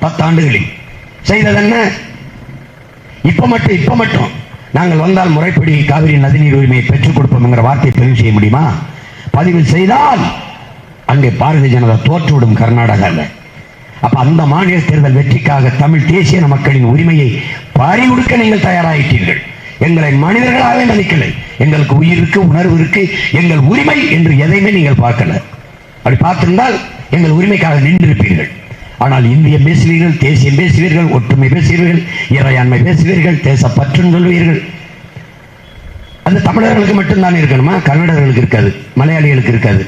பத்தாண்டுகளில். செய்ததென்ன? இப்ப மட்டும் இப்ப மட்டும். நாங்கள் வந்தால் முறைப்படி காவிரி நதிநீர் உரிமையை பெற்றுக் கொடுப்போம்ங்கிற வார்த்தையை பதிவு செய்ய முடியுமா? பதிவு செய்தால் அங்கே பாரதிய ஜனதா தோற்றுவிடும் கர்நாடகாவில். அப்ப அந்த மாநில தேர்தல் வெற்றிக்காக தமிழ் தேசிய மக்களின் உரிமையை பறிவுடுக்க நீங்கள் தயாராயிட்டீர்கள். எங்களை மனிதர்களாகவே மதிக்கலை எங்களுக்கு உயிர் இருக்கு உணர்வு இருக்கு எங்கள் உரிமை என்று எதையுமே நீங்கள் பார்க்கல. அப்படி பார்த்திருந்தால் எங்கள் உரிமைக்காக நின்றிருப்பீர்கள். ஆனால் இந்தியம் பேசுவீர்கள் தேசியம் பேசுவீர்கள் ஒற்றுமை பேசுவீர்கள் இறையாண்மை பேசுவீர்கள் தேச பற்றும் சொல்வீர்கள் அது தமிழர்களுக்கு மட்டும்தான் இருக்கணுமா? கன்னடர்களுக்கு இருக்காது மலையாளிகளுக்கு இருக்காது.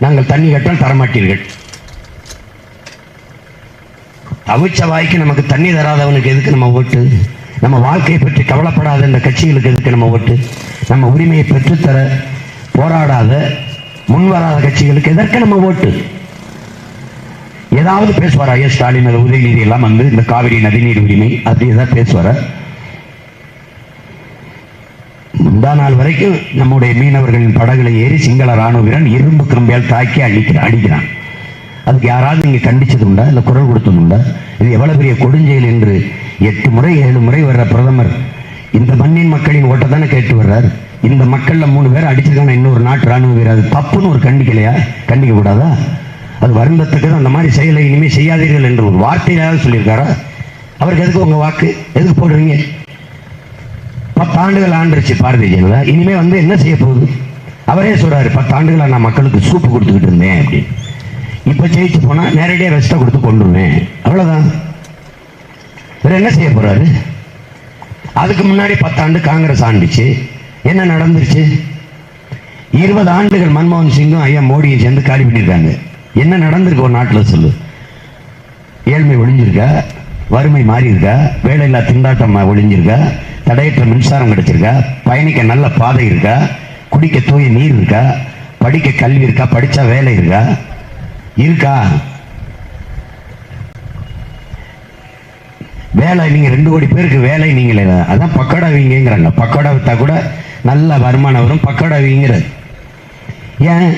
நாங்கள் தண்ணி கட்டால் தரமாட்டீர்கள் தவிச்ச வாய்க்கு நமக்கு தண்ணி தராதவனுக்கு எதுக்கு நம்ம ஓட்டு? நம்ம வாழ்க்கையை பற்றி கவலைப்படாத இந்த கட்சிகளுக்கு எதுக்கு நம்ம ஓட்டு? நம்ம உரிமையை பெற்றுத்தர போராடாத முன்வராத கட்சிகளுக்கு எதற்கு நம்ம ஓட்டு? ஏதாவது பேசுவார்? ஐயா ஸ்டாலின் அது உதயநிதி எல்லாம் வந்து இந்த காவிரி நதிநீர் உரிமை அப்படி ஏதாவது பேசுவாரா? முந்தா நாள் வரைக்கும் நம்முடைய மீனவர்களின் படகுகளை ஏறி சிங்கள ராணுவ வீரன் இரும்பு கம்பியால் தாக்கி அழிக்கிறான் அடிக்கிறான். அதுக்கு யாராவது இங்க கண்டிச்சது உண்டா? இல்ல குரல் கொடுத்தது உண்டா? இது எவ்வளவு பெரிய கொடுஞ்செயல் என்று எட்டு முறை ஏழு முறை வர்ற பிரதமர். இந்த மண்ணின் மக்களின் ஓட்டை தானே கேட்டு வர்றார்? இந்த மக்கள்ல மூணு பேர் அடிச்சிருக்காங்க இன்னொரு நாட்டு ராணுவ வீரர்? அது தப்புன்னு ஒரு கண்டிக்கலையா? கண்டிக்க கூடாதா? அது வருந்தத்தக்கது. அந்த மாதிரி செயலை இனிமே செய்யாதீர்கள் என்று ஒரு வார்த்தையிலாவது சொல்லியிருக்காரா? அவருக்கு எதுக்கு உங்க வாக்கு? எதுக்கு போடுறீங்க? பத்தாண்டுகள் ஆண்டுருச்சு பாரதிய ஜனதா. இனிமே வந்து என்ன செய்ய போகுது? அவரே சொல்றாரு பத்து நான் மக்களுக்கு சூப்பு கொடுத்துக்கிட்டு இருந்தேன் அப்படின்னு. இப்ப ஜெயிச்சு போனா நேரடியா ரெஸ்ட்டை கொடுத்து கொண்டுருவேன். அவ்வளவுதான். இவர் என்ன செய்ய போறாரு? அதுக்கு முன்னாடி பத்தாண்டு காங்கிரஸ் ஆண்டுச்சு. என்ன நடந்துருச்சு? இருபது ஆண்டுகள் மன்மோகன் சிங்கும் ஐயா மோடியும் சேர்ந்து காலி பண்ணியிருக்காங்க. என்ன நடந்திருக்கு ஒரு நாட்டில் சொல்லு. ஏழ்மை ஒழிஞ்சிருக்கா வறுமை மாறி இருக்கா வேலையில்லா திண்டாட்டம் ஒழிஞ்சிருக்கா தடையற்ற மின்சாரம் கிடைச்சிருக்கா பயணிக்க நல்ல பாதை இருக்கா குடிக்க தூய நீர் இருக்கா படிக்க கல்வி இருக்கா படித்தா வேலை இருக்கா? இருக்கா? வேலை நீங்கள் ரெண்டு கோடி பேருக்கு வேலை நீங்களே. அதான் பக்கோடா வீங்கிறாங்க பக்கோடா வித்தா கூட நல்ல வருமானம் வரும் பக்கோடா வீங்கிறது ஏன்?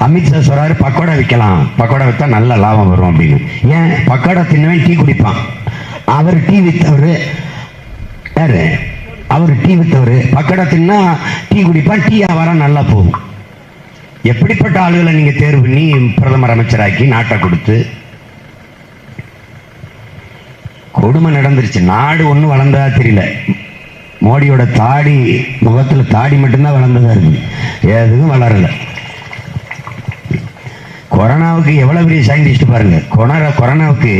அமித்ஷா சொல்றாரு பக்கோடா விற்கலாம் பக்கோடா வித்தா நல்ல லாபம் வரும் அப்படின்னு. ஏன்? பக்கோடா தின்னவன் டீ குடிப்பான். அவர் டீ வித்தவர் யாரு? அவர் டீ வித்தவர். பக்கோடா தின்னா டீ குடிப்பான் டீ வியாபாரம் நல்லா போகும். எப்படிப்பட்ட ஆளுகளை நீங்க தேர்வு பண்ணி பிரதமர் அமைச்சராக்கி நாட்டை கொடுத்து? கொடுமை நடந்துருச்சு. நாடு ஒன்றும் வளர்ந்ததா தெரியல. மோடியோட தாடி முகத்தில் தாடி மட்டும்தான் வளர்ந்ததா இருக்குது எதுவும் வளரல. கொரோனாவுக்கு எவ்வளவு பெரிய சயின்டிஸ்ட் பாருங்க. கொரோனா கொரோனாவுக்கு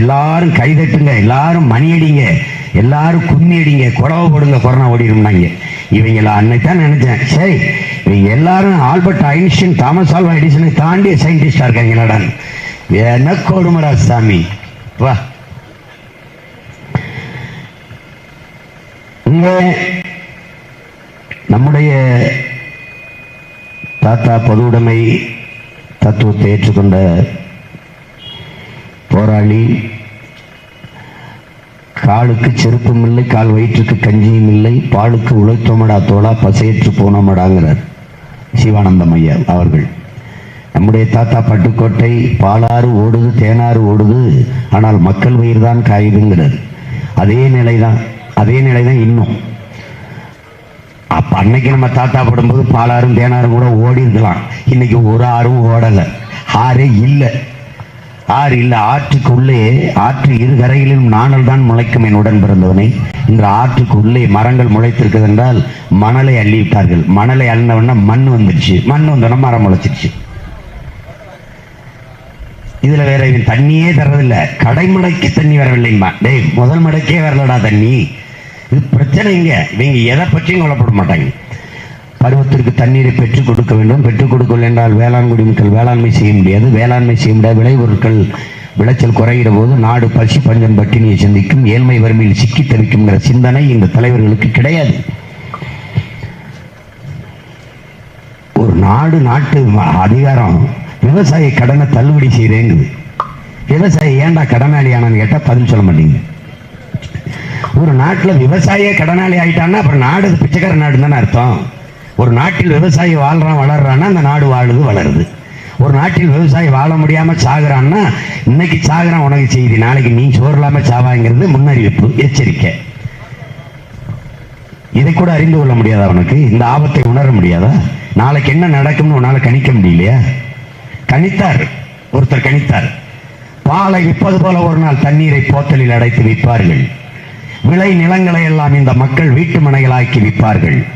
எல்லாரும் கைதட்டுங்க எல்லாரும் மணி அடிங்க எல்லாரும் கும்மி அடிங்க குழவை போடுங்க கொரோனா ஓடிடும்னாங்க இவங்கள அன்னைக்கு தான் நினைச்சேன். சரி இவங்க எல்லாரும் ஆல்பர்ட் ஐன்ஸ்டைன் தாமஸ் ஆல்வா எடிசனை தாண்டி சயின்டிஸ்டா இருக்காங்களாடா என்ன கொடுமடா சாமி. வா. இங்க நம்முடைய தாத்தா பொதுவுடைமை தத்துவத்தை ஏற்றுக்கொண்ட போராளி காலுக்கு செருப்பும் இல்லை கால் வயிற்றுக்கு கஞ்சியும் இல்லை பாலுக்கு உழைத்தோமடா தோளா பசையற்று போனோமடாங்கிறார் சிவானந்தம் ஐயா அவர்கள். நம்முடைய தாத்தா பட்டுக்கோட்டை பாலாறு ஓடுது தேனாறு ஓடுது ஆனால் மக்கள் உயிர் தான் காயுதுங்கிறார். அதே நிலைதான் அதே நிலைதான் இன்னும். அப்போ அன்னைக்கு நம்ம தாத்தா படும்போது பாலாறும் தேனாரும் கூட ஓடி இருக்கலாம் இன்னைக்கு ஒரு ஆறும் ஓடலை. ஆறே இல்லை. ஆறு இல்லை. ஆற்றுக்குள்ளே ஆற்று இரு கரையிலும் நாணல் தான் முளைக்கும் என் உடன் பிறந்தவனை இந்த ஆற்றுக்குள்ளே மரங்கள் முளைத்திருக்கிறது என்றால் மணலை அள்ளிவிட்டார்கள். மணலை அள்ளினவன மண் வந்துடுச்சு. மண் வந்தோடனே மரம் முளைச்சிருச்சு. இதுல வேற இவன் தண்ணியே தர்றதில்லை கடைமடைக்கு தண்ணி வரவில்லைம்மா. டேய் முதல் மடைக்கே வரலடா தண்ணி. இது பிரச்சனை இங்க. எதை பற்றியும் கவலைப்பட மாட்டாங்க. பருவத்திற்கு தண்ணீரை பெற்றுக் கொடுக்க வேண்டும். பெற்றுக் கொடுக்கவில்லை என்றால் வேளாண் மக்கள் வேளாண்மை செய்ய முடியாது. வேளாண்மை செய்ய முடியாது விளைபொருட்கள் விளைச்சல் குறைகிற போது நாடு பசி பஞ்சம் பட்டினியை சந்திக்கும் ஏழ்மை வறுமையில் சிக்கி தவிக்கும்ங்கிற சிந்தனை இந்த தலைவர்களுக்கு கிடையாது. ஒரு நாடு நாட்டு அதிகாரம் விவசாய கடனை தள்ளுபடி செய்கிறேங்குது விவசாயி ஏன்டா கடனாளியானு கேட்டால் பதில் சொல்ல மாட்டேங்குது ஒரு நாட்டில் விவசாய கடனாளி ஆயிட்டான்னா அப்புறம் நாடு பிச்சைக்கார நாடு தானே அர்த்தம். ஒரு நாட்டில் விவசாயி வாழ்றான் வளர்றான்னா அந்த நாடு வாழுது வளருது. ஒரு நாட்டில் விவசாயி வாழ முடியாம சாகுறான்னா இன்னைக்கு சாகுறான் உனக்கு செய்தி. நாளைக்கு நீ சோறு இல்லாம சாவாங்கிறது முன்னறிவிப்பு எச்சரிக்கை. இதை கூட அறிந்து கொள்ள முடியாதா உனக்கு? இந்த ஆபத்தை உணர முடியாதா? நாளைக்கு என்ன நடக்கும்னு உன்னால கணிக்க முடியலையா? கணித்தார். ஒருத்தர் கணித்தார். பாலை விற்பது போல ஒரு நாள் தண்ணீரை போத்தலில் அடைத்து விற்பார்கள் விளை நிலங்களை எல்லாம் இந்த மக்கள் வீட்டு மனைகளாக்கி விற்பார்கள்.